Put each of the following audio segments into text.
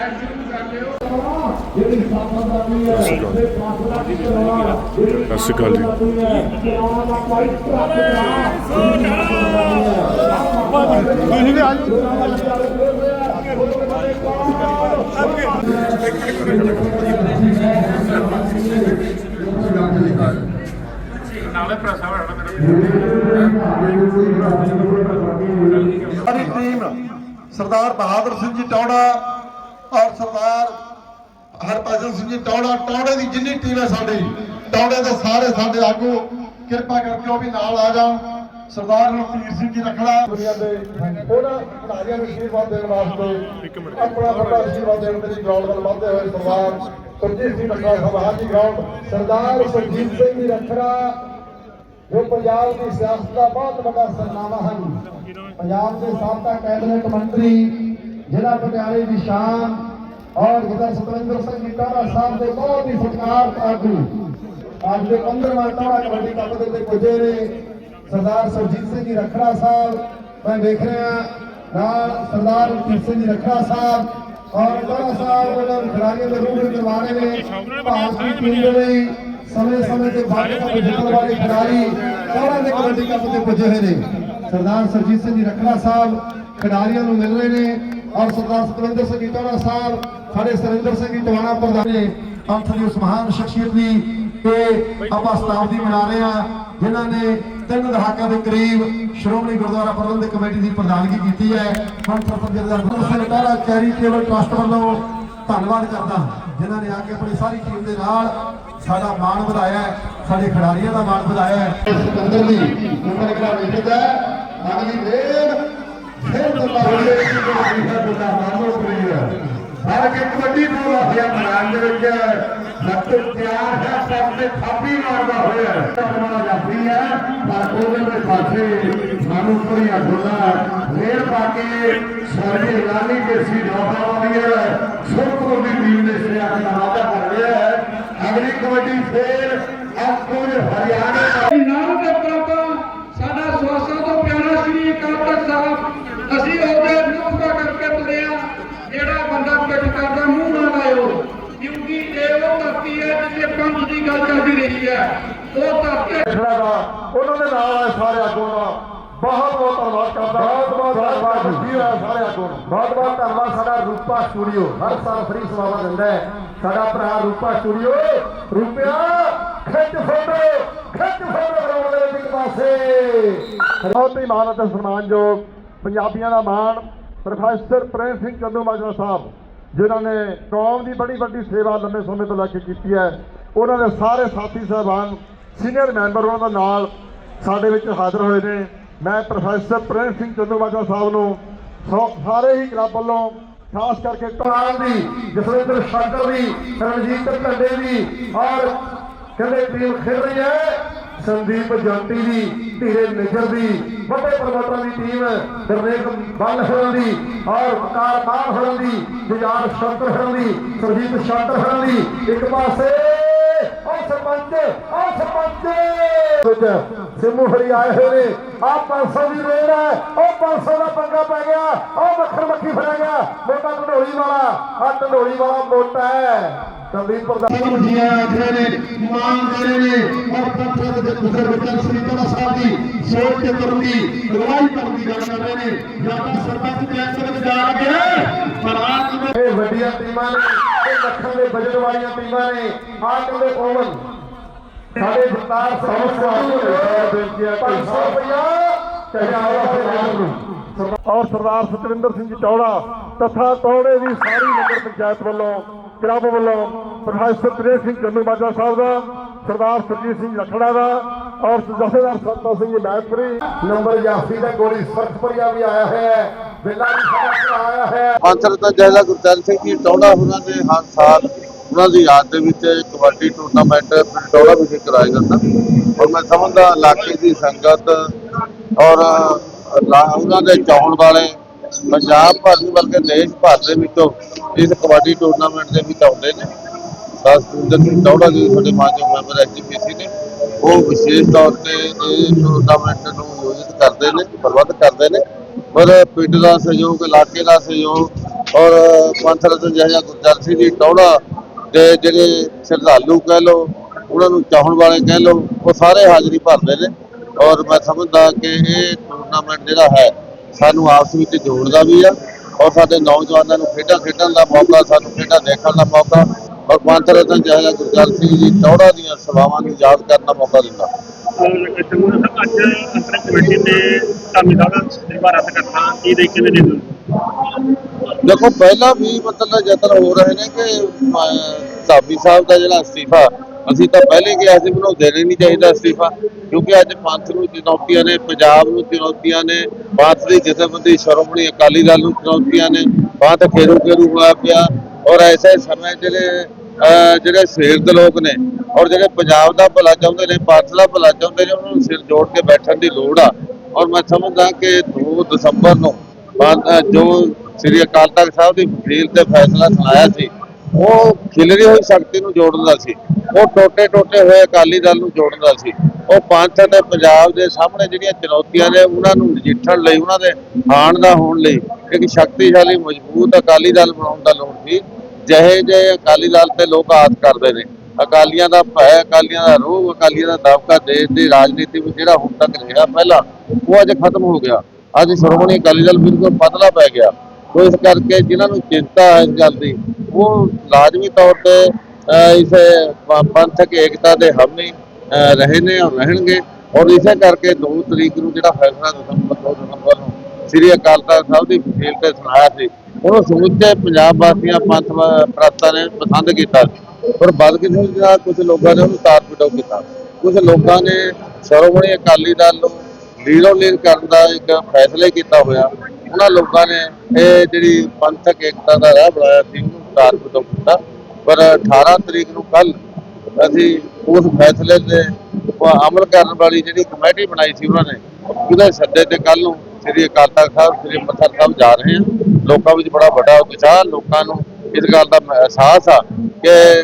ਸਤਿ ਸ਼੍ਰੀ ਅਕਾਲ ਜੀ ਤੁਸੀਂ ਵੀ ਆ ਜਾਓ ਸਾਡੀ ਟੀਮ ਸਰਦਾਰ ਬਹਾਦਰ ਸਿੰਘ ਜੀ ਟੌੜਾ ਔਰ ਸਰਦਾਰ ਹਰਭਜਨ ਸਿੰਘ ਜੀ ਟੌੜਾ ਟੌੜੇ ਦੀ ਜਿੰਨੀ ਟੀਮ ਹੈ ਸਾਡੀ ਟੌੜੇ ਦੇ ਸਾਰੇ ਸਾਡੇ ਆਗੂ ਕਿਰਪਾ ਕਰਕੇ ਉਹ ਵੀ ਨਾਲ ਆ ਜਾਣ। ਸਰਦਾਰ ਰਣਧੀਰ ਸਿੰਘ ਜੀ ਰਖੜਾ ਦੁਨੀਆ ਦੇ ਉਹਨਾਂ ਖਿਡਾਰੀਆਂ ਨੂੰ ਅਸ਼ੀਰਵਾਦ ਦੇਣ ਵਾਸਤੇ ਆਪਣਾ ਵੱਡਾ ਅਸ਼ੀਰਵਾਦ ਦੇਣ ਦੇ ਲਈ ਗਰਾਊਂਡ ਵੱਲ ਵਧਦੇ ਹੋਏ ਸਰਦਾਰ ਸੁਰਜੀਤ ਸਿੰਘ ਰਖੜਾ ਸਾਹਿਬ ਹਾਜੀ ਗਰਾਊਂਡ ਸਰਦਾਰ ਸੁਰਜੀਤ ਸਿੰਘ ਜੀ ਰਖੜਾ ਜੋ ਪੰਜਾਬ ਦੀ ਸਿਆਸਤ ਦਾ ਬਹੁਤ ਵੱਡਾ ਸਰਨਾਮਾ ਹਨ। ਪੰਜਾਬ ਦੇ ਸਾਬਕਾ ਕੈਬਨਿਟ ਮੰਤਰੀ ਜ਼ਿਲ੍ਹਾ ਪਟਿਆਲੇ ਦੀ ਸ਼ਾਨ ਔਰ ਜਿਹੜਾ ਸਤਵਿੰਦਰ ਸਿੰਘ ਜੀ ਸਾਹਿਬ ਦੇ ਬਹੁਤ ਹੀ ਸਤਿਕਾਰਤ ਆਗੂ। ਅੱਜ ਦੇ 15ਵਾਂ ਟੋੜਾ ਕਬੱਡੀ ਕੱਪ ਦੇ ਉੱਤੇ ਪੁੱਜੇ ਨੇ ਸਰਦਾਰ ਸਰਜੀਤ ਸਿੰਘ ਜੀ ਰਖੜਾ ਸਾਹਿਬ। ਮੈਂ ਦੇਖ ਰਿਹਾ ਨਾਲ ਸਰਦਾਰ ਰਣਜੀਤ ਸਿੰਘ ਜੀ ਰਖੜਾ ਸਾਹਿਬ ਔਰ ਟੋੜਾ ਸਾਹਿਬ ਉਹਨਾਂ ਖਿਡਾਰੀਆਂ ਦੇ ਰੂਪ ਵਿੱਚ ਕਰਵਾਣੇ ਨੇ। ਭਾਰਤੀ ਟੀਮ ਦੇ ਲਈ ਸਮੇਂ ਸਮੇਂ ਤੇ ਬਾਕੀ ਕੱਪ ਜਿੱਤਣ ਵਾਲੇ ਖਿਡਾਰੀ ਟੋੜਾ ਦੇ ਕਬੱਡੀ ਕੱਪ ਤੇ ਪੁੱਜੇ ਹੋਏ ਨੇ। ਸਰਦਾਰ ਸਰਜੀਤ ਸਿੰਘ ਜੀ ਰਖੜਾ ਸਾਹਿਬ ਖਿਡਾਰੀਆਂ ਨੂੰ ਮਿਲ ਰਹੇ ਨੇ। ਔਰ ਸਰਦਾਰ ਸਤਵਿੰਦਰ ਸਿੰਘ ਟੋੜਾ ਸਾਹਿਬ ਸਾਡੇ ਸਰਿੰਦਰ ਸਿੰਘ ਜੀ ਟਵਾਣਾ ਪ੍ਰਧਾਨ ਨੇ ਪੰਥ ਦੀ ਉਸ ਮਹਾਨ ਸ਼ਖਸੀਅਤ ਦੀ ਤੇ ਆਪਾਂ ਸ਼ਤਾਬਦੀ ਮਨਾ ਰਹੇ ਆ ਜਿਨ੍ਹਾਂ ਨੇ ਤਿੰਨ ਦਹਾਕਿਆਂ ਦੇ ਕਰੀਬ ਸ਼੍ਰੋਮਣੀ ਗੁਰਦੁਆਰਾ ਪ੍ਰਬੰਧਕ ਕਮੇਟੀ ਦੀ ਪ੍ਰਧਾਨਗੀ ਕੀਤੀ ਹੈ। ਪੰਥ ਰਤਨ ਸਿੰਘ ਟਾਰਾ ਚੈਰੀਟੇਬਲ ਟਰਸਟ ਵੱਲੋਂ ਧੰਨਵਾਦ ਕਰਦਾ ਜਿਨ੍ਹਾਂ ਨੇ ਆ ਕੇ ਆਪਣੀ ਸਾਰੀ ਟੀਮ ਦੇ ਨਾਲ ਸਾਡਾ ਮਾਣ ਵਧਾਇਆ ਸਾਡੇ ਖਿਡਾਰੀਆਂ ਦਾ ਮਾਣ ਵਧਾਇਆ ਹੈ। ਸਿਕੰਦਰ ਦੀ ਨੰਬਰ ਕਿਹੜਾ ਵੇਖਦਾ ਅਗਲੀ ਵੇਰ ਫਿਰ ਦੁਬਾਰਾ ਹੋਲੇ ਦੀ ਜਿਹੜੀ ਹੈ ਦੁਬਾਰਾ ਮਾਨੋ ਪ੍ਰੀਤ ਹਰ ਕੇ ਕਬੱਡੀ ਨੂੰ ਆਖਿਆ ਮੈਦਾਨ ਦੇ ਵਿੱਚ ਲੱਤ ਤਿਆਰ ਹੈ ਸਭ ਤੇ ਥਾਪੀ ਮਾਰਦਾ ਹੋਇਆ ਕਮਲਾ ਜਾਫੀ ਹੈ, ਪਰ ਉਹਦੇ ਦੇ ਪਾਸੇ ਮਾਨੂ ਪ੍ਰੀਆ ਡੋਲਾ ਰੇਲ ਪਾ ਕੇ ਸਵਰਗੀ ਲਾਲੀ ਦੇ ਸੀ ਡੋਲਾ ਵਾਲੀ ਹੈ ਸੁਰਖੋ ਦੀ ਟੀਮ ਨੇ ਸਿਆ ਦਾ ਵਾਅਦਾ ਕਰ ਰਿਹਾ ਹੈ। ਅਗਲੀ ਕਬੱਡੀ ਫੇਰ ਆਪਕੋ ਹਰਿਆਣਾ ਦਾ। ਨਾਮ ਦੇ ਪ੍ਰਭੂ ਸਾਡਾ ਸਵਾਸਾਂ ਤੋਂ ਪਿਆਰਾ ਸ੍ਰੀ ਅਕਾਲ ਤਖਤ ਸਾਹਿਬ ਅਸੀਂ ਉਹਦੇ ਵਿਰੋਧ ਦਾ ਕਰਕੇ ਤੁਰੇ ਆ ਜਿਹੜਾ ਬੰਦਾ ਪਿੱਠ ਕਰਦਾ ਮੂੰਹ ਨਾ ਲਾਇਓ ਕਿਉਂਕਿ ਇਹ ਉਹ ਧਰਤੀ ਹੈ ਜਿੱਥੇ ਪੰਥ ਦੀ ਗੱਲ ਚੱਲਦੀ ਰਹੀ ਹੈ। ਉਹ ਧਰਤੀ ਖੜਾ ਦਾ ਉਹਨਾਂ ਦੇ ਨਾਲ ਆਏ ਸਾਰੇ ਆਗੂਆਂ ਦਾ ਬਹੁਤ ਬਹੁਤ ਧੰਨਵਾਦ ਕਰਦਾ ਬਹੁਤ ਬਹੁਤ ਧੰਨਵਾਦ ਜੀ। ਹੋਇਆ ਸਾਰੇ ਆਗੂਆਂ ਨੂੰ ਬਹੁਤ ਬਹੁਤ ਧੰਨਵਾਦ ਸਾਡਾ ਰੂਪਾ ਸਟੂਡੀਓ। ਹਰ ਸਾਲ ਫਰੀ ਸੇਵਾਵਾਂ ਦਿੰਦਾ ਹੈ। ਸਾਡਾ ਭਰਾ ਰੂਪਾ ਸਟੂਡੀਓ ਰੁਪਿਆ ਖਿੱਚ ਫੋਟੋ ਖਿੱਚ ਫੋਟੋ ਕਰਾਉਣ ਦੇ ਵਿੱਚ ਇੱਕ ਪਾਸੇ। ਬਹੁਤ ਹੀ ਮਾਣ ਅਤੇ ਸਨਮਾਨਯੋਗ ਪੰਜਾਬੀਆਂ ਦਾ ਮਾਣ ਪ੍ਰੋਫੈਸਰ ਪ੍ਰੇਮ ਸਿੰਘ ਚੰਦੂ ਮਾਜਰਾ ਸਾਹਿਬ ਜਿਨ੍ਹਾਂ ਨੇ ਕੌਮ ਦੀ ਬੜੀ ਵੱਡੀ ਸੇਵਾ ਲੰਮੇ ਸਮੇਂ ਤੋਂ ਲੈ ਕੇ ਕੀਤੀ ਹੈ। ਉਹਨਾਂ ਦੇ ਸਾਰੇ ਸਾਥੀ ਸਾਹਿਬਾਨ ਸੀਨੀਅਰ ਮੈਂਬਰ ਉਹਨਾਂ ਦੇ ਨਾਲ ਸਾਡੇ ਵਿੱਚ ਹਾਜ਼ਰ ਹੋਏ ਨੇ। ਮੈਂ ਪ੍ਰੋਫੈਸਰ ਪ੍ਰੇਮ ਸਿੰਘ ਚੰਦੂਮਾਜਰਾ ਸਾਹਿਬ ਨੂੰ ਸਾਰੇ ਹੀ ਕਲੱਬ ਵੱਲੋਂ ਖਾਸ ਕਰਕੇ ਟਾਲ ਦੀ ਜਸਵਿੰਦਰ ਸ਼ੰਕਰ ਦੀ, ਰਣਜੀਤ ਢੰਡੇ ਦੀ, ਔਰ ਕਹਿੰਦੇ ਟੀਮ ਖੇਡ ਰਹੀ ਹੈ, ਸੰਦੀਪ ਜੰਟੀ ਦੀ, ਧੀਰੇ ਨਿਜਰ ਦੀ, ਵੱਡੇ ਪ੍ਰਮੋਟਰਾਂ ਦੀ ਟੀਮ ਗੁਰਨੇਕ ਬੱਲ ਹੋਰਾਂ ਦੀ, ਔਰ ਵਕਾਰ ਮਾਨ ਹੋਰਾਂ ਦੀ ਗੁਜਾਰ ਸ਼ੰਕਰ ਹੋਰਾਂ ਦੀ, ਸਰਜੀਤ ਸ਼ੰਕਰ ਹੋਰਾਂ ਦੀ, ਇੱਕ ਪਾਸੇ ਸਰਪੰਚ ਉਹ ਸਰਪੰਚ ਵਿੱਚ ਸਿਮੂ ਹਰੀ ਆਏ ਹੋਏ ਨੇ ਆ 500 ਦੀ ਰੇਡ ਹੈ ਉਹ 500 ਦਾ ਪੰਗਾ ਪੈ ਗਿਆ ਉਹ ਮੱਖਣ ਮੱਖੀ ਫੜਿਆ ਗਿਆ ਮੋਟਾ ਢੰਡੋਲੀ ਵਾਲਾ ਆ ਢੰਡੋਲੀ ਵਾਲਾ ਮੋਟਾ ਹੈ ਸੰਦੀਪ ਪ੍ਰਧਾਨ ਮਜੀਆਂ ਆਖਰੇ ਨੇ ਮਾਨ ਦੇ ਰਹੇ ਨੇ ਔਰ ਪੰਥਕ ਦੇ ਗੁਜ਼ਰ ਵਿਚਾਰ ਸ੍ਰੀ ਕਲਾ ਸਾਹਿਬ ਦੀ ਸੋਚ ਕੇ ਤੁਰਨ ਦੀ ਅਗਵਾਈ ਕਰਨ ਦੀ ਗੱਲ ਕਰ ਰਹੇ ਨੇ ਜਾਂ ਤਾਂ ਸਰਪੰਚ ਦੇ ਅੰਦਰ ਵਿੱਚ ਜਾ ਕੇ ਪ੍ਰਧਾਨ ਇਹ ਵੱਡੀਆਂ ਟੀਮਾਂ ਨੇ ਇਹ ਲੱਖਾਂ ਦੇ ਬਜਟ ਵਾਲੀਆਂ ਟੀਮਾਂ ਨੇ ਆ ਕਹਿੰਦੇ ਓਵਨ ਸਾਡੇ ਬੇਨਤੀਆਂ 500 ਰੁਪਇਆ ਚਾਹੇ ਆਇਆ ਸਰਦਾਰ ਨੂੰ ਔਰ ਸਰਦਾਰ ਸਤਵਿੰਦਰ ਸਿੰਘ ਜੀ ਟੌੜਾ ਤਥਾ ਟੌੜੇ ਦੀ ਸਾਰੀ ਨਗਰ ਪੰਚਾਇਤ ਵੱਲੋਂ ਕਲੱਬ ਵੱਲੋਂ ਪ੍ਰੋਫੈਸਰ ਪ੍ਰੇਮ ਸਿੰਘ ਚੰਦੂ ਮਾਜਰਾ ਸਾਹਿਬ ਦਾ ਸਰਦਾਰ ਸਰਜੀਤ ਸਿੰਘ ਰਖੜਾ ਦਾ ਔਰ ਜਥੇਦਾਰ ਸੰਤੋ ਸਿੰਘ ਜੀ ਮੈਤਪੁਰੀ ਨੰਬਰ ਜਾਫੀ ਦਾ ਗੋਲੀ ਸਰਖਪੁਰੀਆ ਵੀ ਆਇਆ ਹੈ। ਬਿੱਲਾ ਵੀ ਆਇਆ ਹੈ। ਪੰਥਰ ਦਾ ਜੈਲਾ ਗੁਰਚਰਨ ਸਿੰਘ ਜੀ ਟੌੜਾ ਉਹਨਾਂ ਨੇ ਹਰ ਸਾਲ ਉਹਨਾਂ ਦੀ ਯਾਦ ਦੇ ਵਿੱਚ ਕਬੱਡੀ ਟੂਰਨਾਮੈਂਟ ਟੌੜਾ ਵਿਖੇ ਕਰਾਇਆ ਜਾਂਦਾ। ਔਰ ਮੈਂ ਸਮਝਦਾ ਇਲਾਕੇ ਦੀ ਸੰਗਤ ਔਰ ਉਹਨਾਂ ਦੇ ਚਾਹਣ ਵਾਲੇ ਪੰਜਾਬ ਭਰ ਦੀ ਬਲਕਿ ਦੇਸ਼ ਭਰ ਦੇ ਵਿੱਚੋਂ ਇਸ ਕਬੱਡੀ ਟੂਰਨਾਮੈਂਟ ਦੇ ਵਿੱਚ ਆਉਂਦੇ ਨੇ। ਖਾਸ ਸਿੰਘ ਟੌੜਾ ਜੀ ਸਾਡੇ ਮਾਨਯੋਗ ਮੈਂਬਰ ਐਚਪੀਸੀ ਨੇ। ਉਹ ਵਿਸ਼ੇਸ਼ ਤੌਰ ਤੇ ਇਹ ਟੂਰਨਾਮੈਂਟ ਨੂੰ ਆਯੋਜਿਤ ਕਰਦੇ ਨੇ, ਪ੍ਰਬੰਧ ਕਰਦੇ ਨੇ। ਔਰ ਪਿੰਡ ਦਾ ਸਹਿਯੋਗ, ਇਲਾਕੇ ਦਾ ਸਹਿਯੋਗ ਔਰ ਪੰਥ ਰਤਨ ਜਿਹੜਾ ਗੁਰਦਿਆਲ ਸਿੰਘ ਜੀ ਟੌੜਾ ਦੇ ਜਿਹੜੇ ਸ਼ਰਧਾਲੂ ਕਹਿ ਲਓ, ਉਹਨਾਂ ਨੂੰ ਚਾਹਣ ਵਾਲੇ ਕਹਿ ਲਓ, ਉਹ ਸਾਰੇ ਹਾਜ਼ਰੀ ਭਰਦੇ ਨੇ। ਔਰ ਮੈਂ ਸਮਝਦਾ ਕਿ ਇਹ ਟੂਰਨਾਮੈਂਟ ਜਿਹੜਾ ਹੈ, ਸਾਨੂੰ ਆਪਸ ਵਿੱਚ ਜੋੜਦਾ ਵੀ ਆ ਔਰ ਸਾਡੇ ਨੌਜਵਾਨਾਂ ਨੂੰ ਖੇਡਾਂ ਖੇਡਣ ਦਾ ਮੌਕਾ, ਸਾਨੂੰ ਖੇਡਾਂ ਦੇਖਣ ਦਾ ਮੌਕਾ ਔਰ ਪੰਥ ਰਤਨ ਜਿਹੜਾ ਗੁਰਦਿਆਲ ਸਿੰਘ ਜੀ ਟੌੜਾ ਦੀਆਂ ਸੇਵਾਵਾਂ ਨੂੰ ਯਾਦ ਕਰਨ ਦਾ ਮੌਕਾ ਦਿੰਦਾ। ਅੱਜ ਅੰਤਰ ਕਮੇਟੀ ਤੇ ਧਾਮੀ ਸਾਹਿਬ ਦਾ ਸੇਵਾ ਰੱਦ ਕਰਨਾ ਕੀ ਦੇਖ ਕੇ ਦੇਖੋ ਪਹਿਲਾਂ ਵੀ ਮਤਲਬ ਯਤਨ ਹੋ ਰਹੇ ਨੇ ਕਿ ਅਹ, ਸਾਹਿਬ ਦਾ ਜਿਹੜਾ ਅਸਤੀਫਾ ਅਸੀਂ ਤਾਂ ਪਹਿਲੇ ਕਿਹਾ ਸੀ ਮੈਨੂੰ ਦੇਣਾ ਨਹੀਂ ਚਾਹੀਦਾ ਅਸਤੀਫਾ ਕਿਉਂਕਿ ਅੱਜ ਪੰਥ ਨੂੰ ਚੁਣੌਤੀਆਂ ਨੇ ਪੰਜਾਬ ਨੂੰ ਚੁਣੌਤੀਆਂ ਨੇ ਪੰਥ ਦੀ ਜਥੇਬੰਦੀ ਸ਼੍ਰੋਮਣੀ ਅਕਾਲੀ ਦਲ ਨੂੰ ਚੁਣੌਤੀਆਂ ਨੇ ਪੰਥ ਖੇਰੂ ਖੇਰੂ ਹੋਇਆ ਪਿਆ ਔਰ ਐਸੇ ਸਮੇਂ ਜਿਹੜੇ ਅਹ, ਜਿਹੜੇ ਸੇਰ ਦੇ ਲੋਕ ਨੇ ਔਰ ਜਿਹੜੇ ਪੰਜਾਬ ਦਾ ਭਲਾ ਚਾਹੁੰਦੇ ਨੇ ਪੰਥ ਦਾ ਭਲਾ ਚਾਹੁੰਦੇ ਨੇ ਉਹਨਾਂ ਨੂੰ ਸਿਰ ਜੋੜ ਕੇ ਬੈਠਣ ਦੀ ਲੋੜ ਆ। ਔਰ ਮੈਂ ਸਮਝਦਾ ਕਿ 2 ਦਸੰਬਰ ਨੂੰ ਜੋ ਸ੍ਰੀ ਅਕਾਲ ਤਖਤ ਸਾਹਿਬ ਦੀ ਵਕੀਲ ਤੇ ਫੈਸਲਾ ਸੁਣਾਇਆ ਸੀ, ਉਹ ਖਿਲਰੀ ਹੋਈ ਸ਼ਕਤੀ ਨੂੰ ਜੋੜਨ ਦਾ ਸੀ। ਉਹ ਟੋਟੇ ਟੋਟੇ ਹੋਏ ਅਕਾਲੀ ਦਲ ਨੂੰ ਜੋੜਨ ਦਾ ਸੀ। ਉਹ ਪੰਥ ਤੇ ਪੰਜਾਬ ਦੇ ਸਾਹਮਣੇ ਜਿਹੜੀਆਂ ਚੁਣੌਤੀਆਂ ਨੇ, ਉਹਨਾਂ ਨੂੰ ਨਜਿੱਠਣ ਲਈ, ਉਹਨਾਂ ਦੇ ਆਣ ਦਾ ਹੋਣ ਲਈ ਇੱਕ ਸ਼ਕਤੀਸ਼ਾਲੀ, ਮਜ਼ਬੂਤ ਅਕਾਲੀ ਦਲ ਬਣਾਉਣ ਦਾ ਲੋੜ ਸੀ। ਜਿਹੇ ਜਿਹੇ ਅਕਾਲੀ ਦਲ ਤੇ ਲੋਕ ਆਸ ਕਰਦੇ ਨੇ। ਅਕਾਲੀਆਂ ਦਾ ਭੈ, ਅਕਾਲੀਆਂ ਦਾ ਰੋਹ, ਅਕਾਲੀਆਂ ਦਾ ਦਬਕਾ ਦੇਸ਼ ਦੀ ਰਾਜਨੀਤੀ ਵਿੱਚ ਜਿਹੜਾ ਹੁਣ ਤੱਕ ਰਿਹਾ, ਪਹਿਲਾਂ ਉਹ ਅੱਜ ਖਤਮ ਹੋ ਗਿਆ। ਅੱਜ ਸ਼੍ਰੋਮਣੀ ਅਕਾਲੀ ਦਲ ਬਿਲਕੁਲ ਪਤਲਾ ਪੈ ਗਿਆ। ਤੋ ਇਸ ਕਰਕੇ ਜਿਨ੍ਹਾਂ ਨੂੰ ਚਿੰਤਾ ਹੈ ਇਸ ਗੱਲ ਦੀ ਉਹ ਲਾਜ਼ਮੀ ਤੌਰ ਤੇ ਇਸ ਪੰਥਕ ਏਕਤਾ ਦੇ ਹਾਮੀ ਅਹ, ਰਹੇ ਨੇ ਔਰ ਰਹਿਣਗੇ। ਔਰ ਇਸੇ ਕਰਕੇ 2 ਤਰੀਕ ਨੂੰ ਜਿਹੜਾ ਫੈਸਲਾ ਦਸੰਬਰ 2 ਦਸੰਬਰ ਨੂੰ ਸ੍ਰੀ ਅਕਾਲ ਤਖਤ ਸਾਹਿਬ ਦੀ ਵਕੀਲ ਤੇ ਸੁਣਾਇਆ ਸੀ ਉਹਨੂੰ ਸਮੁੱਚੇ ਪੰਜਾਬ ਵਾਸੀਆਂ ਪੰਥ ਵਾ- ਨੇ ਪਸੰਦ ਕੀਤਾ। ਸੀ ਪਰ ਬਦਕਿਸਮਤੀ ਨਾਲ ਕੁਝ ਲੋਕਾਂ ਨੇ ਉਹਨੂੰ ਤਾਰ ਪਿਟਾਓ ਕੀਤਾ। ਕੁਝ ਲੋਕਾਂ ਨੇ ਸ਼੍ਰੋਮਣੀ ਅਕਾਲੀ ਦਲ ਨੂੰ ਲੀਰੋ ਲੀਰ ਕਰਨ ਦਾ ਇੱਕ ਫੈਸਲਾ ਕੀਤਾ ਹੋਇਆ। ਉਹਨਾਂ ਲੋਕਾਂ ਨੇ ਇਹ ਜਿਹੜੀ ਪੰਥਕ ਏਕਤਾ ਦਾ ਰਾਹ ਬਣਾਇਆ ਸੀ, ਉਹਨੂੰ ਤਾਰ ਪਿਟਾਓ ਕੀਤਾ ਪਰ 18 ਤਰੀਕ ਨੂੰ ਕੱਲ ਅਸੀਂ ਉਸ ਫੈਸਲੇ ਤੇ ਅਮਲ ਕਰਨ ਵਾਲੀ ਜਿਹੜੀ ਕਮੇਟੀ ਬਣਾਈ ਸੀ ਉਹਨਾਂ ਨੇ, ਉਹਦੇ ਸੱਦੇ ਤੇ ਕੱਲ ਨੂੰ ਸ੍ਰੀ ਅਕਾਲ ਤਖਤ ਸਾਹਿਬ, ਸ੍ਰੀ ਅੰਮ੍ਰਿਤਸਰ ਸਾਹਿਬ ਜਾ ਰਹੇ ਹਾਂ। ਲੋਕਾਂ ਵਿੱਚ ਬੜਾ ਵੱਡਾ ਉਤਸ਼ਾਹ, ਲੋਕਾਂ ਨੂੰ ਇਸ ਗੱਲ ਦਾ ਅਹਿਸਾਸ ਆ ਕਿ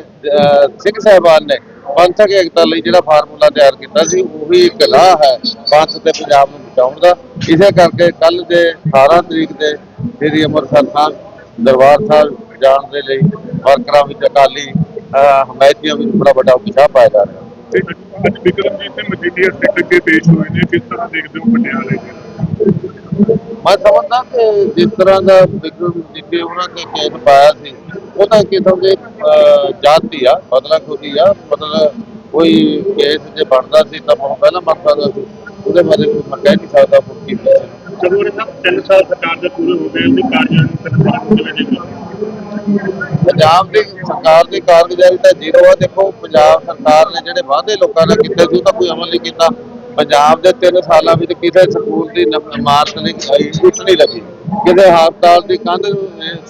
ਸਿੱਖ ਸਾਹਿਬਾਨ ਨੇ ਪੰਥਕ ਏਕਤਾ ਲਈ ਜਿਹੜਾ ਫਾਰਮੂਲਾ ਤਿਆਰ ਕੀਤਾ ਸੀ ਉਹੀ ਇੱਕ ਰਾਹ ਹੈ ਪੰਥ ਤੇ ਪੰਜਾਬ ਨੂੰ ਬਚਾਉਣ ਦਾ। ਇਸੇ ਕਰਕੇ ਕੱਲ ਦੇ 18 ਤਰੀਕ ਦੇ ਸ੍ਰੀ ਅੰਮ੍ਰਿਤਸਰ ਸਾਹਿਬ ਦਰਬਾਰ ਸਾਹਿਬ ਜਾਣ ਦੇ ਲਈ ਵਰਕਰਾਂ ਵਿੱਚ ਅਕਾਲੀ ਅਹ, ਹਮਾਇਤੀਆਂ ਵਿੱਚ ਬੜਾ ਵੱਡਾ ਉਤਸ਼ਾਹ ਪਾਇਆ ਜਾ ਰਿਹਾ। ਅੱਜ ਵਿਕਰਮਜੀਤ ਸਿੰਘ ਮਜੀਠੀਆ ਸਿੱਖ ਅੱਗੇ ਪੇਸ਼ ਹੋਏ ਨੇ ਕਿਸ ਤਰ੍ਹਾਂ ਦੇਖਦੇ ਹੋ ਪਟਿਆਲੇ ਦੇ? ਮੈਂ ਸਮਝਦਾ ਕਿ ਜਿਸ ਤਰ੍ਹਾਂ ਦਾ ਵਿਕਰਮ ਜਿੱਤੇ ਉਹਨਾਂ ਨੇ ਕੇਸ ਪਾਇਆ ਸੀ ਉਹ ਤਾਂ ਕਿਸਮ ਦੇ ਜਾਤੀ ਆ ਬਦਲਾ ਖੋਦੀ ਆ ਮਤਲਬ ਕੋਈ ਕੇਸ ਜੇ ਬਣਦਾ ਸੀ ਤਾਂ ਬਹੁਤ ਪਹਿਲਾਂ ਮੰਨ ਸਕਦਾ ਸੀ ਉਹਦੇ ਬਾਰੇ ਕੋਈ ਮੈਂ ਕਹਿ ਨਹੀਂ ਸਕਦਾ ਮੁਕਤੀ ਚਲੋ ਇਹ ਸਭ 3 ਸਾਲ ਸਰਕਾਰ ਦੇ ਪੂਰੇ ਹੋ ਗਏ ਉਹਦੀ ਕਾਰਜਕਾਰੀ ਨੂੰ ਕਿਵੇਂ ਦੇਖਦੇ ਪੰਜਾਬ ਦੀ ਸਰਕਾਰ ਦੀ ਕਾਰਗੁਜ਼ਾਰੀ ਤਾਂ ਜ਼ੀਰੋ ਆ। ਦੇਖੋ, ਪੰਜਾਬ ਸਰਕਾਰ ਨੇ ਜਿਹੜੇ ਵਾਅਦੇ ਲੋਕਾਂ ਨਾਲ ਕੀਤੇ ਸੀ, ਉਹ ਤਾਂ ਕੋਈ ਅਮਲ ਨਹੀਂ ਕੀਤਾ। ਪੰਜਾਬ ਦੇ 3 ਸਾਲਾਂ ਵਿੱਚ ਕਿਸੇ ਸਕੂਲ ਦੀ ਇਮਾਰਤ ਨਹੀਂ ਇੱਟ ਨਹੀਂ ਲੱਗੀ। ਕਿਸੇ ਹਸਪਤਾਲ ਦੀ ਕੰਧ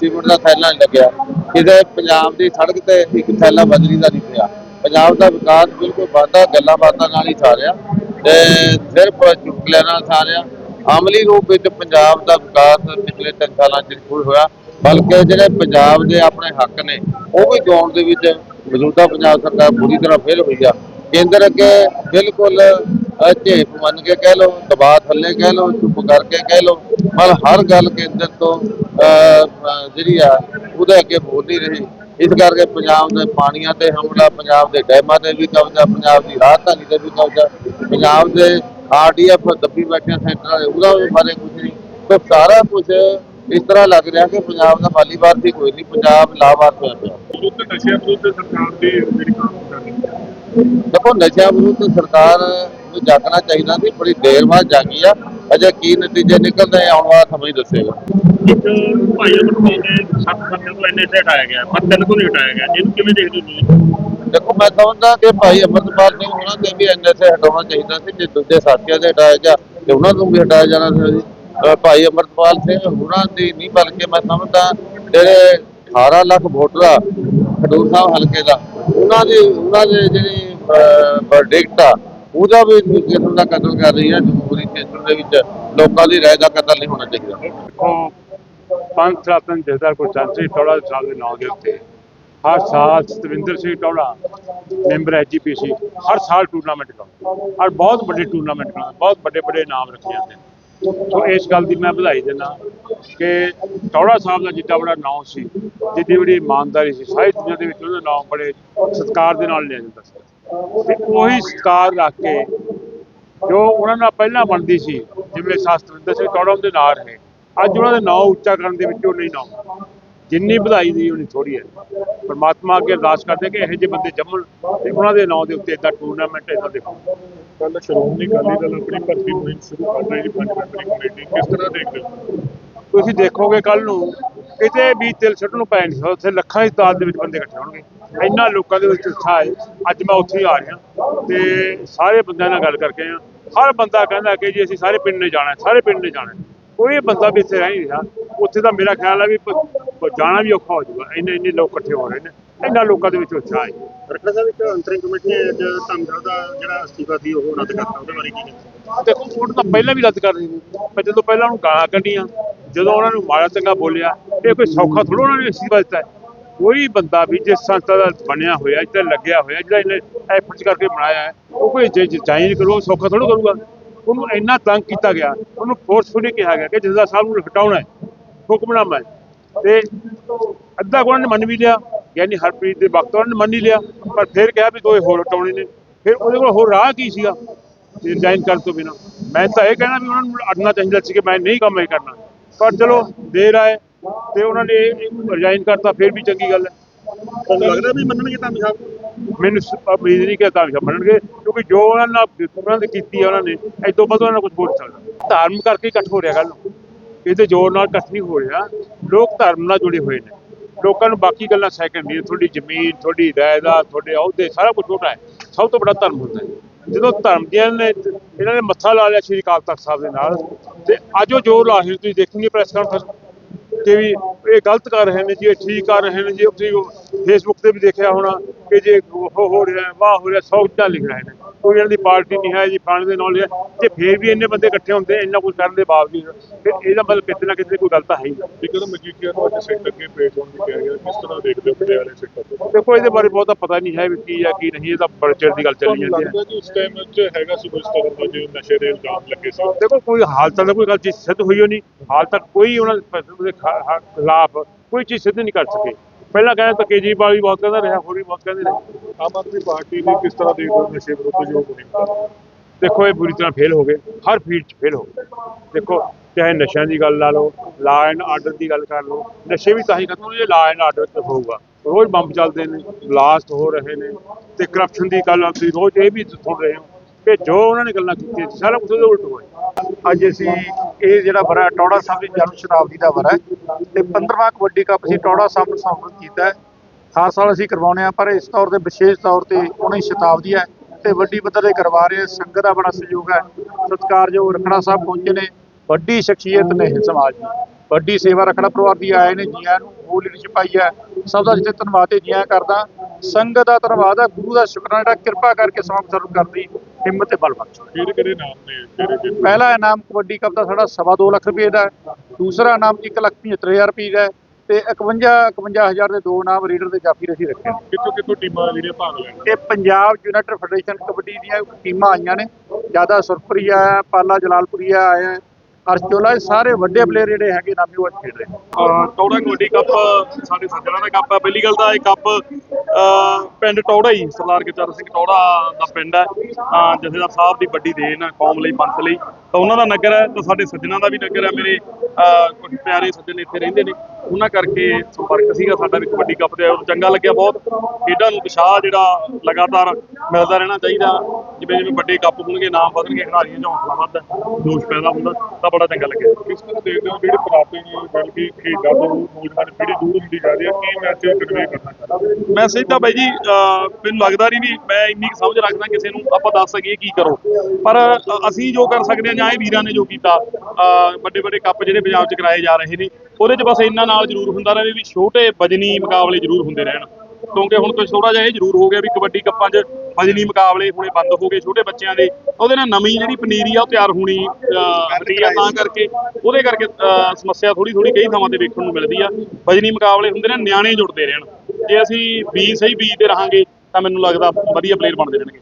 ਸੀਮਿੰਟ ਦਾ ਥੈਲਾ ਨਹੀਂ ਲੱਗਿਆ। ਕਿਸੇ ਪੰਜਾਬ ਦੀ ਸੜਕ ਤੇ ਇੱਕ ਥੈਲਾ ਬਜਰੀ ਦਾ ਨਹੀਂ ਪਿਆ। ਪੰਜਾਬ ਦਾ ਵਿਕਾਸ ਬਿਲਕੁਲ ਵਾਧਾ, ਗੱਲਾਂ ਬਾਤਾਂ ਨਾਲ ਹੀ ਸਾਰਿਆ ਤੇ ਸਿਰਫ ਚੁਟਕਲਿਆਂ ਨਾਲ ਸਾਰਿਆ ਅਮਲੀ ਰੂਪ ਵਿੱਚ ਪੰਜਾਬ ਦਾ ਵਿਕਾਸ ਪਿਛਲੇ 3 ਸਾਲਾਂ 'ਚ ਨਹੀਂ ਹੋਇਆ। ਬਲਕਿ ਜਿਹੜੇ ਪੰਜਾਬ ਦੇ ਆਪਣੇ ਹੱਕ ਨੇ, ਉਹ ਵੀ ਗਾਉਣ ਦੇ ਵਿੱਚ ਮੌਜੂਦਾ ਪੰਜਾਬ ਸਰਕਾਰ ਪੂਰੀ ਤਰ੍ਹਾਂ ਫੇਲ ਹੋਈ ਆ। ਕੇਂਦਰ ਅੱਗੇ ਬਿਲਕੁਲ ਝੇਪ ਮੰਨ ਕੇ ਕਹਿ ਲਓ ਦਬਾਅ ਥੱਲੇ ਕਹਿ ਲਓ, ਚੁੱਪ ਕਰਕੇ ਕਹਿ ਲਓ, ਪਰ ਹਰ ਗੱਲ ਕੇਂਦਰ ਤੋਂ ਜਿਹੜੀ ਆ, ਉਹਦੇ ਅੱਗੇ ਬੋਲ ਨਹੀਂ ਰਹੀ। ਇਸ ਕਰਕੇ ਪੰਜਾਬ ਦੇ ਪਾਣੀਆਂ ਤੇ ਹਮਲਾ, ਪੰਜਾਬ ਦੇ ਡੈਮਾਂ ਤੇ ਵੀ ਕਬਜ਼ਾ, ਪੰਜਾਬ ਦੀ ਰਾਜਧਾਨੀ ਤੇ ਵੀ ਕਬਜ਼ਾ, ਪੰਜਾਬ ਦੇ ਆਰਡੀਐਫ ਦੱਬੀ ਬੈਠੇ ਸੈਂਟਰ ਵਾਲੇ ਉਹਦਾ ਵੀ ਬਾਰੇ ਕੁਝ ਨਹੀਂ। ਤਾਂ ਸਾਰਾ ਕੁਝ ਇਸ ਤਰ੍ਹਾਂ ਲੱਗ ਰਿਹਾ ਕਿ ਪੰਜਾਬ ਦਾ ਮਾਲੀ ਵਾਰਸੀ ਕੋਈ ਨਹੀਂ ਪੰਜਾਬ ਲਾਵਾਰ ਹੋਇਆ ਪਿਆ। ਵਿਰੁੱਧ ਨਸ਼ਿਆਂ ਵਿਰੁੱਧ ਸਰਕਾਰ ਦੀ ਜਿਹੜੀ ਕੰਮ ਕਰ ਰਹੀ ਹੈ। ਦੇਖੋ ਨਸ਼ਿਆਂ ਵਿਰੁੱਧ ਸਰਕਾਰ ਨੂੰ ਜਾਗਣਾ ਚਾਹੀਦਾ ਸੀ ਬੜੀ ਦੇਰ ਬਾਅਦ ਜਾਗੀ ਆ। ਅਜੇ ਕੀ ਨਤੀਜੇ ਨਿਕਲਦੇ ਆ, ਆਉਣ ਵਾਲਾ ਸਮਾਂ ਹੀ ਦੱਸੇਗਾ। ਇੱਕ ਭਾਈ ਅਮਰਪਾਲ ਦੇ ਸੱਤ ਸਾਥੀਆਂ ਤੋਂ ਇੰਨੇ ਸੇ ਹਟਾਇਆ ਗਿਆ ਪਰ ਤਿੰਨ ਤੋਂ ਨਹੀਂ ਹਟਾਇਆ ਗਿਆ। ਇਹਨੂੰ ਕਿਵੇਂ ਦੇਖਦੇ ਤੁਸੀਂ? ਦੇਖੋ ਮੈਂ ਸਮਝਦਾ ਕਿ ਭਾਈ ਅਮਰਪਾਲ ਸਿੰਘ ਉਹਨਾਂ ਤੇ ਵੀ ਐਨਐਸਏ ਹਟਾਉਣਾ ਚਾਹੀਦਾ ਸੀ ਜੇ ਦੂਜੇ ਸਾਥੀਆਂ ਦੇ ਹਟਾਇਆ ਗਿਆ ਤੇ ਉਹਨਾਂ ਨੂੰ ਵੀ ਹਟਾਇਆ ਜਾਣਾ ਸੀ। ਭਾਈ ਅਮਰਪਾਲ ਸਿੰਘ ਉਹਨਾਂ ਦੀ ਨਹੀਂ, ਬਲਕਿ ਮੈਂ ਸਮਝਦਾ ਜਿਹੜੇ 18 ਲੱਖ ਵੋਟਰ ਆ ਖਡੂਰ ਸਾਹਿਬ ਹਲਕੇ ਦਾ, ਉਹਨਾਂ ਦੀ, ਉਹਨਾਂ ਦੇ ਜਿਹੜੀ ਵਰਡਿਕਟ ਆ, ਉਹਦਾ ਵੀ ਕਿਸਮ ਦਾ ਕਤਲ ਕਰ ਰਹੀ ਹੈ ਜਮਹੂਰੀ ਖੇਤਰ ਦੇ ਵਿੱਚ ਲੋਕਾਂ ਦੀ ਰਾਏ ਦਾ ਕਤਲ ਨਹੀਂ ਹੋਣਾ ਚਾਹੀਦਾ। ਦੇਖੋ ਪੰਥ ਰਤਨ ਜਥੇਦਾਰ ਗੁਰਚਰਨ ਸਿੰਘ ਟੌੜਾ ਸਾਹਿਬ ਦੇ ਨਾਂ ਦੇ ਉੱਤੇ। ਹਰ ਸਾਲ ਸਤਵਿੰਦਰ ਸਿੰਘ ਟੌੜਾ ਮੈਂਬਰ ਐਜੀਪੀਸੀ ਹਰ ਸਾਲ ਟੂਰਨਾਮੈਂਟ ਕਰਾਉਂਦੇ। ਔਰ ਬਹੁਤ ਵੱਡੇ ਟੂਰਨਾਮੈਂਟ ਕਰਾਉਂਦੇ, ਬਹੁਤ ਵੱਡੇ ਵੱਡੇ ਨਾਮ ਰੱਖੇ ਜਾਂਦੇ ਨੇ। ਸੋ ਇਸ ਗੱਲ ਦੀ ਮੈਂ ਵਧਾਈ ਦਿੰਦਾ ਕਿ ਟੌੜਾ ਸਾਹਿਬ ਦਾ ਜਿੱਡਾ ਬੜਾ ਨਾਮ ਸੀ, ਜਿੱਡੀ ਬੜੀ ਇਮਾਨਦਾਰੀ ਸੀ, ਸਾਰੀ ਦੁਨੀਆ ਦੇ ਵਿੱਚ ਉਹਦਾ ਨਾਮ ਬੜੇ ਸਤਿਕਾਰ ਦੇ ਨਾਲ ਲਿਆ ਜਾਂਦਾ ਸੀ। ਤੇ ਉਹੀ ਸਤਿਕਾਰ ਰੱਖ ਕੇ ਜੋ ਉਹਨਾਂ ਨਾਲ ਪਹਿਲਾਂ ਬਣਦੀ ਸੀ, ਜਿਵੇਂ ਸ਼ਾਸਤਰਿੰਦਰ ਸਿੰਘ ਟੌੜਾ ਦੇ ਨਾਲ ਰਹੇ ਅੱਜ ਉਹਨਾਂ ਦੇ ਨਾਂ ਉੱਚਾ ਕਰਨ ਦੇ ਵਿੱਚ ਉਹ ਨਹੀਂ ਨਾਮ। ਜਿੰਨੀ ਵਧਾਈ ਦੀ ਉਨੀ ਥੋੜੀ ਹੈ। ਪਰਮਾਤਮਾ ਅੱਗੇ ਅਰਦਾਸ ਕਰਦੇ ਕਿ ਇਹੋ ਜਿਹੇ ਬੰਦੇ ਜੰਮਣ ਤੇ ਉਹਨਾਂ ਦੇ ਨਾਂ ਦੇ ਉੱਤੇ ਇਦਾਂ ਟੂਰਨਾਮੈਂਟ ਇਦਾਂ ਦੇ ਕੱਲ ਸ਼੍ਰੋਮਣੀ ਅਕਾਲੀ ਦਲ ਆਪਣੀ ਭਰਤੀ ਮੁਹਿੰਮ ਸ਼ੁਰੂ ਕਰ ਰਹੀ ਹੈ ਪੰਜ ਮੈਂਬਰੀ ਕਮੇਟੀ। ਕਿਸ ਤਰ੍ਹਾਂ ਦੇਖਦੇ ਹੋ? ਤੁਸੀਂ ਦੇਖੋਗੇ ਕੱਲ ਨੂੰ, ਕਿਤੇ ਵੀ ਤਿਲ ਛੱਡਣ ਨੂੰ ਪੈ ਨਹੀਂ ਸਕਦਾ, ਉੱਥੇ ਲੱਖਾਂ ਦੀ ਤਾਦਾਦ ਦੇ ਵਿੱਚ ਬੰਦੇ ਇਕੱਠੇ ਹੋਣਗੇ। ਇੰਨਾ ਲੋਕਾਂ ਦੇ ਵਿੱਚ ਉਤਸ਼ਾਹ ਹੈ। ਅੱਜ ਮੈਂ ਉੱਥੇ ਆ ਰਿਹਾ। ਤੇ ਸਾਰੇ ਬੰਦਿਆਂ ਨਾਲ ਗੱਲ ਕਰਕੇ ਆ ਹਰ ਬੰਦਾ ਕਹਿੰਦਾ ਕਿ ਜੀ ਅਸੀਂ ਸਾਰੇ ਪਿੰਡ ਨੇ ਜਾਣਾ ਸਾਰੇ ਪਿੰਡ ਨੇ ਜਾਣਾ ਕੋਈ ਬੰਦਾ ਵੀ ਇੱਥੇ ਰਹਿ ਨਹੀਂ ਰਿਹਾ। ਉੱਥੇ ਤਾਂ ਮੇਰਾ ਖਿਆਲ ਹੈ ਵੀ ਜਾਣਾ ਵੀ ਔਖਾ ਹੋ ਜਾਊਗਾ। ਇੰਨੇ ਇੰਨੇ ਲੋਕ ਇਕੱਠੇ ਹੋ ਰਹੇ ਨੇ। ਇੰਨਾ ਲੋਕਾਂ ਦੇ ਵਿੱਚ ਉਤਸ਼ਾਹ ਹੈ। ਰਖੜਾ ਸਾਹਿਬ ਇੱਕ ਅੰਤਰਿੰਗ ਕਮੇਟੀ ਨੇ ਅੱਜ ਧੰਮਗੜ ਦਾ ਜਿਹੜਾ ਅਸਤੀਫਾ ਸੀ ਉਹ ਰੱਦ ਕਰਤਾ ਉਹਦੇ ਬਾਰੇ ਕੀ ਕਹਿੰਦੇ ਦੇਖੋ ਵੋਟ ਤਾਂ ਪਹਿਲਾਂ ਵੀ ਰੱਦ ਕਰ ਰਹੀ ਸੀ। ਪਰ ਜਦੋਂ ਪਹਿਲਾਂ ਉਹਨੂੰ ਗਾਲਾਂ ਕੱਢੀਆਂ ਜਦੋਂ ਉਹਨਾਂ ਨੂੰ ਮਾੜਾ ਚੰਗਾ ਬੋਲਿਆ ਇਹ ਕੋਈ ਸੌਖਾ ਥੋੜਾ ਉਹਨਾਂ ਨੇ ਅਸਤੀਫਾ ਦਿੱਤਾ ਕੋਈ ਬੰਦਾ ਵੀ ਜਿਸ ਸੰਸਥਾ ਦਾ ਬਣਿਆ ਹੋਇਆ ਇੱਥੇ ਲੱਗਿਆ ਹੋਇਆ ਜਿਹੜਾ ਇਹਨੇ ਐਫਰਟਸ ਕਰਕੇ ਬਣਾਇਆ ਹੈ ਉਹ ਕੋਈ ਜੇ ਜਾਈ ਨਹੀਂ ਕਰੂਗਾ ਸੌਖਾ ਥੋੜਾ ਕਰੂਗਾ। ਉਹਨੂੰ ਇੰਨਾ ਤੰਗ ਕੀਤਾ ਗਿਆ ਉਹਨੂੰ ਫੋਰਸਫੁਲੀ ਕਿਹਾ ਗਿਆ ਕਿ ਜਸਦਾ ਸਾਹਿਬ ਨੂੰ ਹਟਾਉਣਾ ਹੈ ਹੁਕਮਨਾਮਾ ਹੈ। ਤੇ ਅੱਧਾ ਨੇ ਮੰਨ ਵੀ ਲਿਆ ਯਾਨੀ ਹਰਪ੍ਰੀਤ ਦੇ ਵਕਤ ਉਹਨਾਂ ਨੇ ਮੰਨ ਹੀ ਲਿਆ ਪਰ ਫਿਰ ਕਿਹਾ ਵੀ ਦੋਏ ਹੋਰ ਹਟਾਉਣੇ ਨੇ ਫਿਰ ਉਹਦੇ ਕੋਲ ਹੋਰ ਰਾਹ ਕੀ ਸੀਗਾ? ਰਿਜ਼ਾਈਨ ਕਰਨ ਤੋਂ ਬਿਨਾ। ਮੈਂ ਤਾਂ ਇਹ ਕਹਿਣਾ ਵੀ ਉਹਨਾਂ ਨੂੰ ਅੜਨਾ ਚਾਹੀਦਾ ਸੀ ਕਿ ਮੈਂ ਨਹੀਂ ਕੰਮ ਇਹ ਕਰਨਾ। ਪਰ ਚਲੋ ਦੇਰ ਆਏ ਤੇ ਉਹਨਾਂ ਨੇ ਰਿਜ਼ਾਈਨ ਕਰਤਾ ਫਿਰ ਵੀ ਚੰਗੀ ਗੱਲ ਹੈ। ਤੁਹਾਨੂੰ ਲੱਗਦਾ ਵੀ ਮੰਨਣਗੇ ਧਾਮੀ ਸਾਹਿਬ ਮੈਨੂੰ ਉਮੀਦ ਨਹੀਂ ਕਿ ਤਾਂ ਮੰਨਣਗੇ ਕਿਉਂਕਿ ਜੋ ਉਹਨਾਂ ਨਾਲ ਉਹਨਾਂ ਨੇ ਕੀਤੀ ਹੈ ਉਹਨਾਂ ਨੇ ਇਦੋਂ ਵੱਧ ਉਹਨਾਂ ਨਾਲ ਕੁਝ ਬੋਲ ਸਕਦਾ। ਧਰਮ ਕਰਕੇ ਇਕੱਠ ਹੋ ਰਿਹਾ ਗੱਲ ਇਹਦੇ ਜ਼ੋਰ ਨਾਲ ਇਕੱਠ ਨਹੀਂ ਹੋ ਰਿਹਾ। ਲੋਕ ਧਰਮ ਨਾਲ ਜੁੜੇ ਹੋਏ ਨੇ। ਲੋਕਾਂ ਨੂੰ ਬਾਕੀ ਗੱਲਾਂ ਸੈਕੰਡ ਨਹੀਂ, ਤੁਹਾਡੀ ਜ਼ਮੀਨ, ਤੁਹਾਡੀ ਜਾਇਦਾਦ, ਤੁਹਾਡੇ ਅਹੁਦੇ, ਸਾਰਾ ਕੁਝ ਛੋਟਾ ਹੈ। ਸਭ ਤੋਂ ਵੱਡਾ ਧਰਮ ਹੁੰਦਾ ਹੈ। ਜਦੋਂ ਧਰਮ ਦੀਆਂ ਨੇ, ਇਹਨਾਂ ਨੇ ਮੱਥਾ ਲਾ ਲਿਆ ਸ਼੍ਰੀ ਅਕਾਲ ਤਖਤ ਸਾਹਿਬ ਦੇ ਨਾਲ ਤੇ ਅੱਜ ਉਹ ਜ਼ੋਰ ਲਾ ਰਹੇ ਤੁਸੀਂ ਦੇਖੋਗੇ ਪ੍ਰੈਸ ਕਾਨਫਰੰਸ ਕਿ ਵੀ ਇਹ ਗਲਤ ਕਰ ਰਹੇ ਨੇ ਜੀ, ਇਹ ਠੀਕ ਕਰ ਰਹੇ ਨੇ ਜੀ। ਤੁਸੀਂ ਫੇਸਬੁੱਕ ਤੇ ਵੀ ਦੇਖਿਆ ਹੋਣਾ ਕਿ ਜੇ ਹੋ ਰਿਹਾ, ਵਾਹ ਹੋ ਰਿਹਾ, ਸੌ ਚੀਜ਼ਾਂ ਲਿਖ ਰਹੇ ਨੇ। ਕੋਈ ਇਹਨਾਂ ਦੀ ਪਾਰਟੀ ਨਹੀਂ ਹੈ ਜੀ ਫਲਾਣੇ ਦੇ ਨਾਲ ਤੇ ਫੇਰ ਵੀ ਇੰਨੇ ਬੰਦੇ ਇਕੱਠੇ ਹੁੰਦੇ ਇੰਨਾ ਕੁਝ ਕਰਨ ਦੇ ਬਾਵਜੂਦ ਫਿਰ ਇਹਦਾ ਮਤਲਬ ਕਿਤੇ ਨਾ ਕਿਤੇ ਕੋਈ ਗਲਤ ਹੈ ਹੀ ਜੇਕਰ ਮਜੀਠੀਆ ਨੂੰ ਅੱਜ ਸਿੱਟ ਅੱਗੇ ਪੇਸ਼ ਹੋਣ ਦੀ ਕਿਹਾ ਗਿਆ ਕਿਸ ਤਰ੍ਹਾਂ ਦੇਖਦੇ ਹੋ ਪਟਿਆਲੇ ਸਿੱਟ ਅੱਗੇ? ਦੇਖੋ ਇਹਦੇ ਬਾਰੇ ਬਹੁਤਾ ਪਤਾ ਨਹੀਂ ਹੈ ਵੀ ਕੀ ਹੈ ਕੀ ਨਹੀਂ ਇਹ ਤਾਂ ਬੜੇ ਚਿਰ ਦੀ ਗੱਲ ਚੱਲੀ ਜਾਂਦੀ ਹੈ। ਲੱਗਦਾ ਕਿ ਉਸ ਟਾਈਮ 'ਚ ਹੈਗਾ ਸੀ ਕੁਝ ਤਰ੍ਹਾਂ ਦਾ ਜਿਵੇਂ ਨਸ਼ੇ ਦੇ ਇਲਜ਼ਾਮ ਲੱਗੇ ਸੀ? ਦੇਖੋ ਕੋਈ ਹਾਲ ਤੱਕ ਕੋਈ ਗੱਲ ਚੀਜ਼ ਸਿੱਧ ਹੋਈ ਹੋ ਨਹੀਂ। ਹਾਲ ਤੱਕ ਕੋਈ ਉਹਨਾਂ ਦੇ ਖਿਲਾਫ ਕੋਈ ਚੀਜ਼ ਸਿੱਧ ਨਹੀਂ ਕਰ ਸਕੇ। ਪਹਿਲਾਂ ਕਹਿੰਦੇ ਤਾਂ ਕੇਜਰੀਵਾਲ ਵੀ ਬਹੁਤ ਕਹਿੰਦਾ ਰਿਹਾ ਹੋਰ ਵੀ ਬਹੁਤ ਕਹਿੰਦੇ ਰਹੇ। ਆਮ ਆਦਮੀ ਪਾਰਟੀ ਨੇ ਕਿਸ ਤਰ੍ਹਾਂ ਦੇਖਦੇ ਹੋ ਨਸ਼ੇ ਵਿਰੁੱਧ ਜੋ ਮੁਹਿੰਮ ਰਹੀ? ਦੇਖੋ ਇਹ ਬੁਰੀ ਤਰ੍ਹਾਂ ਫੇਲ ਹੋ ਗਏ। ਹਰ ਫੀਲਡ 'ਚ ਫੇਲ ਹੋ ਗਏ। ਦੇਖੋ ਚਾਹੇ ਨਸ਼ਿਆਂ ਦੀ ਗੱਲ ਲਾ ਲਓ ਲਾ ਐਂਡ ਆਰਡਰ ਦੀ ਗੱਲ ਕਰ ਲਓ ਨਸ਼ੇ ਵੀ ਤਾਂ ਹੀ ਖਤਮ ਹੋਣਗੇ ਲਾ ਐਂਡ ਆਰਡਰ ਤੇ ਹੋਊਗਾ। ਰੋਜ਼ ਬੰਬ ਚੱਲਦੇ ਨੇ ਬਲਾਸਟ ਹੋ ਰਹੇ ਨੇ ਤੇ ਕਰਪਸ਼ਨ ਦੀ ਗੱਲ ਤੁਸੀਂ ਰੋਜ਼ ਇਹ ਵੀ ਸੁਣ ਰਹੇ ਹੋ। ਕਿ ਜੋ ਉਹਨਾਂ ਨੇ ਗੱਲਾਂ ਕੀਤੀਆਂ ਸਾਰਾ ਕੁਝ ਉਹਦੇ ਉਲਟ ਹੋਇਆ। ਅੱਜ ਅਸੀਂ ਇਹ ਜਿਹੜਾ ਵਰਾ ਟੌੜਾ ਸਾਹਿਬ ਦੀ ਜਨਮ ਸ਼ਤਾਬਦੀ ਦਾ ਵਰਾ ਤੇ 15ਵਾਂ ਕਬੱਡੀ ਕੱਪ ਅਸੀਂ ਟੌੜਾ ਸਾਹਿਬ ਨੂੰ ਸਮਰਪਿਤ ਕੀਤਾ ਹਰ ਸਾਲ ਅਸੀਂ ਕਰਵਾਉਂਦੇ ਹਾਂ, ਪਰ ਇਸ ਤੌਰ ਤੇ, ਵਿਸ਼ੇਸ਼ ਤੌਰ ਤੇ ਉਹਨਾਂ ਸ਼ਤਾਬਦੀ ਹੈ ਤੇ ਵੱਡੀ ਪੱਧਰ ਤੇ ਕਰਵਾ ਰਹੇ ਸੰਗਤ ਦਾ ਬੜਾ ਸਹਿਯੋਗ ਹੈ, ਸਤਿਕਾਰਯੋਗ ਰਖੜਾ ਸਾਹਿਬ ਪਹੁੰਚੇ ਨੇ, ਵੱਡੀ ਸ਼ਖਸੀਅਤ ਨੇ ਸਮਾਜ ਦੀ। ਵੱਡੀ ਸੇਵਾ ਰਖੜਾ ਪਰਿਵਾਰ ਦੀ ਆਏ ਨੇ, ਜੀਆਂ ਨੂੰ ਉਹ ਲੀਡਰਸ਼ਿਪ ਆਈ ਹੈ। ਸਭ ਦਾ ਜਿੱਥੇ ਧੰਨਵਾਦ ਤੇ ਜੀਆਂ ਕਰਦਾ। ਸੰਗਤ ਦਾ ਧੰਨਵਾਦ ਹੈ, ਗੁਰੂ ਦਾ ਸ਼ੁਕਰਾਨਾ, ਜਿਹੜਾ ਕਿਰਪਾ ਕਰਕੇ ਸਮਾਂ ਸਰਵ ਕਰਦੀ ਹਿੰਮਤ ਤੇ ਬਲ ਬਖਸ਼ ਕਿਹੜੇ ਕਿਹੜੇ ਨਾਮ ਨੇ? ਤੇਰੇ ਜਿੱਤ ਪਹਿਲਾ ਇਨਾਮ ਕਬੱਡੀ ਕੱਪ ਦਾ ਸਾਡਾ ਸਵਾ ਦੋ ਲੱਖ ਰੁਪਏ ਦਾ ਹੈ। ਦੂਸਰਾ ਇਨਾਮ ਇੱਕ ਲੱਖ ਪਝੱਤਰ ਹਜ਼ਾਰ ਰੁਪਏ ਦਾ ਹੈ ਤੇ 51 51000 ਦੇ ਦੋ ਇਨਾਮ ਰੀਡਰ ਤੇ ਜਾਫੀ ਅਸੀਂ ਰੱਖੇ ਨੇ। ਕਿੱਥੋਂ ਕਿੱਥੋਂ ਟੀਮਾਂ ਜਿਹੜੀਆਂ ਭਾਗ ਲੈਣ? ਇਹ ਪੰਜਾਬ ਯੂਨਾਈਟਿਡ ਫੈਡਰੇਸ਼ਨ ਕਬੱਡੀ ਦੀਆਂ ਟੀਮਾਂ ਆਈਆਂ ਨੇ। ਜ਼ਿਆਦਾ ਸੁਰਪੁਰੀ ਆਇਆ ਪਾਲਾ ਜਲਾਲਪੁਰੀਆ ਆਇਆ ਹੈ, ਇਹ ਸਾਰੇ ਵੱਡੇ ਪਲੇਅਰ ਜਿਹੜੇ ਹੈਗੇ ਨਾਮੀ ਉਹ ਅੱਜ ਖੇਡ ਰਹੇ ਨੇ। ਟੌੜਾ ਕਬੱਡੀ ਕੱਪ ਸਾਡੇ ਸੱਜਣਾ ਦਾ ਕੱਪ ਹੈ। ਪਹਿਲੀ ਗੱਲ ਤਾਂ ਇਹ ਕੱਪ ਅਹ, ਪਿੰਡ ਟੌੜਾ ਹੀ ਸਰਦਾਰ ਗੁਰਚਰਨ ਸਿੰਘ ਟੌੜਾ ਦਾ ਪਿੰਡ ਹੈ। ਤਾਂ ਜਥੇਦਾਰ ਸਾਹਿਬ ਦੀ ਵੱਡੀ ਦੇਣ ਹੈ ਕੌਮ ਲਈ ਪੰਥ ਲਈ। ਤਾਂ ਉਹਨਾਂ ਦਾ ਨਗਰ ਹੈ ਤਾਂ ਸਾਡੇ ਸੱਜਣਾ ਦਾ ਵੀ ਨਗਰ ਹੈ। ਮੇਰੇ ਅਹ, ਕੁਝ ਪਿਆਰੇ ਸੱਜਣ ਇੱਥੇ ਰਹਿੰਦੇ ਨੇ। ਉਹਨਾਂ ਕਰਕੇ ਸੰਪਰਕ ਸੀਗਾ ਸਾਡਾ ਵੀ ਕਬੱਡੀ ਕੱਪ ਦੇ ਉਹ ਚੰਗਾ ਲੱਗਿਆ ਬਹੁਤ। ਖੇਡਾਂ ਨੂੰ ਉਤਸ਼ਾਹ ਜਿਹੜਾ ਲਗਾਤਾਰ ਮਿਲਦਾ ਰਹਿਣਾ ਚਾਹੀਦਾ। ਜਿਵੇਂ ਜਿਵੇਂ ਵੱਡੇ ਕੱਪ ਹੋਣਗੇ, ਨਾਮ ਵਧਣਗੇ, ਖਿਡਾਰੀਆਂ 'ਚ ਹੌਸਲਾ ਵੱਧਦਾ, ਜੋਸ਼ ਪੈਦਾ ਹੁੰਦਾ, ਤਾਂ ਬੜਾ ਚੰਗਾ ਲੱਗਿਆ। ਕਿਸ ਤਰ੍ਹਾਂ ਦੇਖਦੇ ਹੋ ਜਿਹੜੇ ਪ੍ਰਾਪਤੀ ਬਲਕਿ ਖੇਡਾਂ ਤੋਂ ਨੌਜਵਾਨ ਪੀੜ੍ਹੀ ਦੂਰ ਹੁੰਦੀ ਜਾ ਰਹੀ ਹੈ, ਕੀ ਮੈਸੇਜ ਕਨਵੇ ਕਰਨਾ ਚਾਹੁੰਦੇ ਮੈਸੇਜ ਤਾਂ ਬਾਈ ਜੀ, ਅਹ, ਮੈਨੂੰ ਲੱਗਦਾ ਨਹੀਂ ਵੀ ਮੈਂ ਇੰਨੀ ਕੁ ਸਮਝ ਰੱਖਦਾ ਕਿਸੇ ਨੂੰ, ਆਪਾਂ ਦੱਸ ਸਕੀਏ ਕੀ ਕਰੋ। ਪਰ ਅਸੀਂ ਜੋ ਕਰ ਸਕਦੇ ਹਾਂ, ਜਾਂ ਇਹ ਵੀਰਾਂ ਨੇ ਜੋ ਕੀਤਾ ਵੱਡੇ ਵੱਡੇ ਕੱਪ ਜਿਹੜੇ ਪੰਜਾਬ 'ਚ ਕਰਾਏ ਜਾ ਰਹੇ ਨੇ ਉਹਦੇ 'ਚ ਬਸ ਇੰਨਾ ਨਾਲ ਜ਼ਰੂਰ ਹੁੰਦਾ ਰਹੇ ਵੀ ਛੋਟੇ ਵਜਨੀ ਮੁਕਾਬਲੇ ਜ਼ਰੂਰ ਹੁੰਦੇ ਰਹਿਣ। ਕਿਉਂਕਿ ਹੁਣ ਕੁਝ ਥੋੜਾ ਜਿਹਾ ਇਹ ਜ਼ਰੂਰ ਹੋ ਗਿਆ ਵੀ ਕਬੱਡੀ ਕੱਪਾਂ 'ਚ ਵਜਨੀ ਮੁਕਾਬਲੇ ਹੁਣੇ ਬੰਦ ਹੋ ਗਏ ਛੋਟੇ ਬੱਚਿਆਂ ਦੇ। ਉਹਦੇ ਨਾਲ ਨਵੀਂ ਜਿਹੜੀ ਪਨੀਰੀ ਆ ਉਹ ਤਿਆਰ ਹੋਣੀ ਹਟੀ ਆ ਤਾਂ ਕਰਕੇ ਉਹਦੇ ਕਰਕੇ ਸਮੱਸਿਆ ਥੋੜੀ ਥੋੜੀ ਕਈ ਥਾਵਾਂ ਤੇ ਵੇਖਣ ਨੂੰ ਮਿਲਦੀ ਆ। ਵਜਨੀ ਮੁਕਾਬਲੇ ਹੁੰਦੇ ਨੇ ਨਿਆਣੇ ਜੁੜਦੇ ਰਹਿਣ। ਜੇ ਅਸੀਂ ਬੀਜ ਸਹੀ ਬੀਜਦੇ ਰਹਾਂਗੇ ਤਾਂ ਮੈਨੂੰ ਲੱਗਦਾ ਵਧੀਆ ਪਲੇਅਰ ਬਣਦੇ ਰਹਿਣਗੇ।